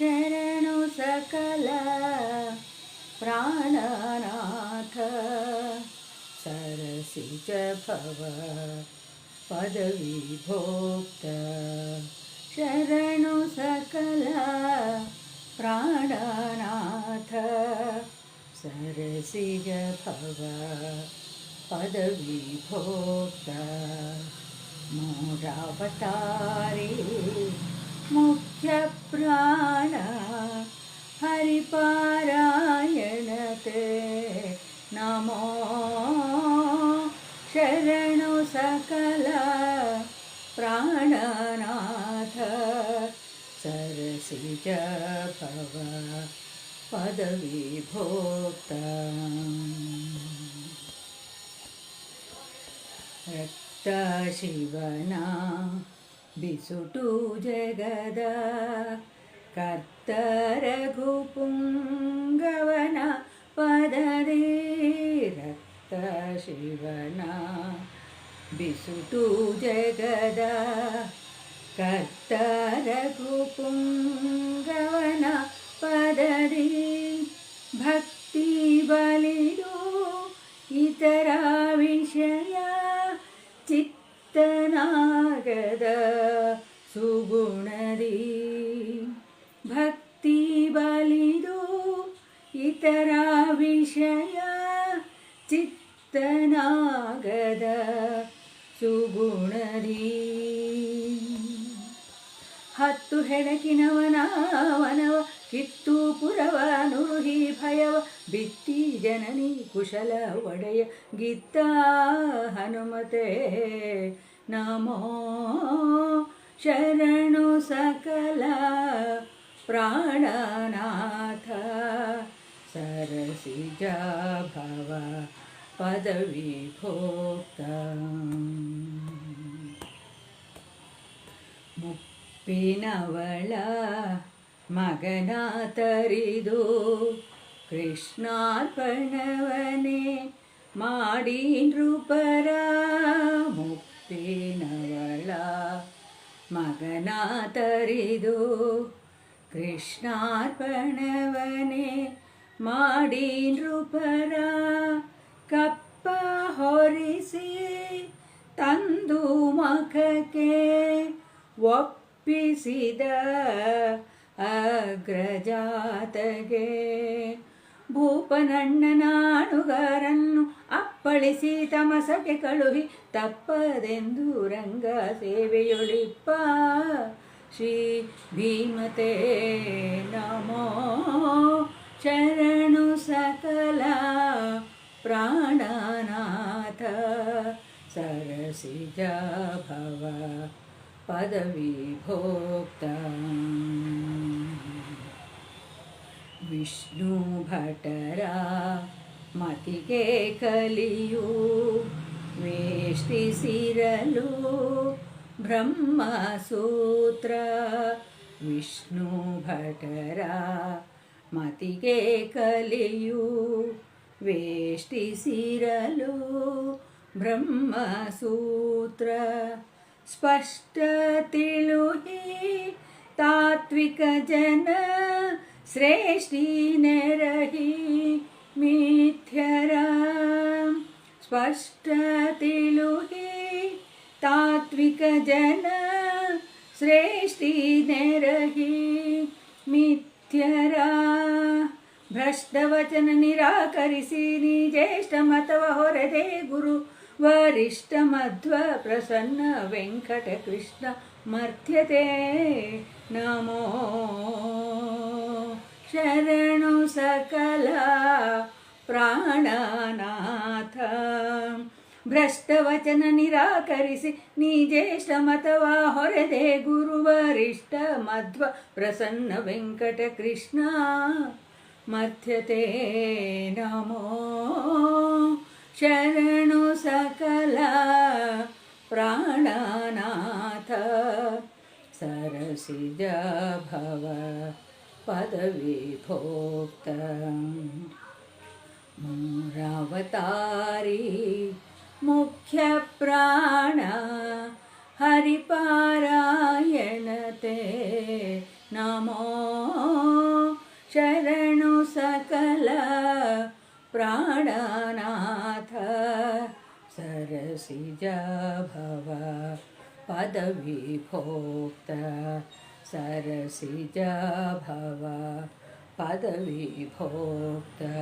ಶರಣು ಸಕಲ ಪ್ರಾಣನಾಥ ಸರಸಿಜ ಭವ ಪದವಿ ಭೋಕ್ತ ಶರಣು ಸಕಲ ಪ್ರಾಣನಾಥ ಸರಸಿಜ ಭವ ಪದವಿ ಭೋಕ್ತ ಮೂಢಾವತಾರಿ ಮುಖ್ಯ मुख्यप्राण हरिपारायणते नमो शरणु सकल प्राणनाथ सरसिज भव पदविभोक्त। रक्तशिवना ಬಿಸುಟು ಜಗದ ಕರ್ತರಘು ಪುಂಗವನ ಪದದೇ ರಕ್ತ ಶಿವನ ಬಿಸುಟು ಜಗದ ಕರ್ತರಘು ಪುಂಗ ಸುಗುಣದಿ ಹತ್ತು ಹೆಣಕಿನವನ ವನವ ಕಿತ್ತು ಪುರವ ನುರುಹಿ ಭಯವ, ಬಿತ್ತಿ ಜನನಿ ಕುಶಲ ಒಡೆಯ ಗಿತ್ತ ಹನುಮತೆ ನಮೋ. ಶರಣು ಸಕಲ ಪ್ರಾಣನಾಥ, ಸರಸಿಜ ಭವ ಪದವಿಭೋಕ್ತ ಮುಪ್ಪಿನವಳ ಮಗನ ತರಿದು ಕೃಷ್ಣಾರ್ಪಣವನೇ ಮಾಡಿ ನೃಪರ ಮುಪ್ಪಿನವಳ ಮಗನ ತರಿದು ಕೃಷ್ಣಾರ್ಪಣವನೇ ಮಾಡಿ ನೃಪರ ಕಪ್ಪ ಹೊರಿಸಿ ತಂದು ಮಖಕ್ಕೆ ಒಪ್ಪಿಸಿದ ಅಗ್ರಜಾತಗೆ. ಭೂಪನಣ್ಣನಾಣುಗಾರನ್ನು ಅಪ್ಪಳಿಸಿ ತಮಸಗೆ ಕಳುಹಿ ತಪ್ಪದೆಂದು ರಂಗ ಸೇವೆಯೊಳಿಪ್ಪ. ಶ್ರೀ ಭೀಮತೆ ನಮೋ ಶರಣು ಸಕಲ ಪ್ರಾಣನಾಥ. ಸರಸಿಜ ಭವ ಪದವಿಭೋಕ್ತ ವಿಷ್ಣು ಭಟರ ಮತಿಗೆ ಕಲಿಯು ವೇಷ್ಟಿಸಿರಲು ಬ್ರಹ್ಮಸೂತ್ರ. ವಿಷ್ಣು ಭಟರ ಮತಿಗೆ ಕಲಿಯು ವೇಷ್ಟಿಸಿರಲು ಬ್ರಹ್ಮಸೂತ್ರ. ಸ್ಪಷ್ಟ ತಿಳುಹಿ ತಾತ್ವಿಕ ಜನ ಶ್ರೇಷ್ಠಿ ನೆರಹಿ ಮಿಥ್ಯರ. ಸ್ಪಷ್ಟ ತಿಳುಹಿ ತಾತ್ವಿಕ ಜನ ಶ್ರೇಷ್ಠಿ ನೆರಹಿ ಮಿಥ್ಯರ. ಭ್ರಷ್ಟವಚನ ನಿರಾಕರಿಸಿ ನೀ ಜ್ಯೇಷ್ಠ ಮತವ ಹೊರದೆ ಗುರು ವರಿಷ್ಠ ಮಧ್ವ ಪ್ರಸನ್ನ ವೆಂಕಟ ಕೃಷ್ಣ ಮರ್ತ್ಯತೆ ನಮೋ ಶರಣು ಸಕಲ ಪ್ರಾಣನಾಥ ಭ್ರಷ್ಟವಚನ ನಿರಾಕರಿಸಿ ನೀ ಜ್ಯೇಷ್ಠ ಮತವ ಹೊರದೆ ಗುರುವರಿಷ್ಠ ಮಧ್ವ ಪ್ರಸನ್ನ ವೆಂಕಟ ಕೃಷ್ಣ ಮಧ್ಯತೆ ನಮೋ शरणु सकला प्राणनाथ। सरसिज भव पदविभोक्त। मूरावतारी मुख्यप्राण हरिपारायणते नमो शरणु सकल प्राण सरसिजा भव पदविभोक्ता सरसिजा भव पदविभोक्ता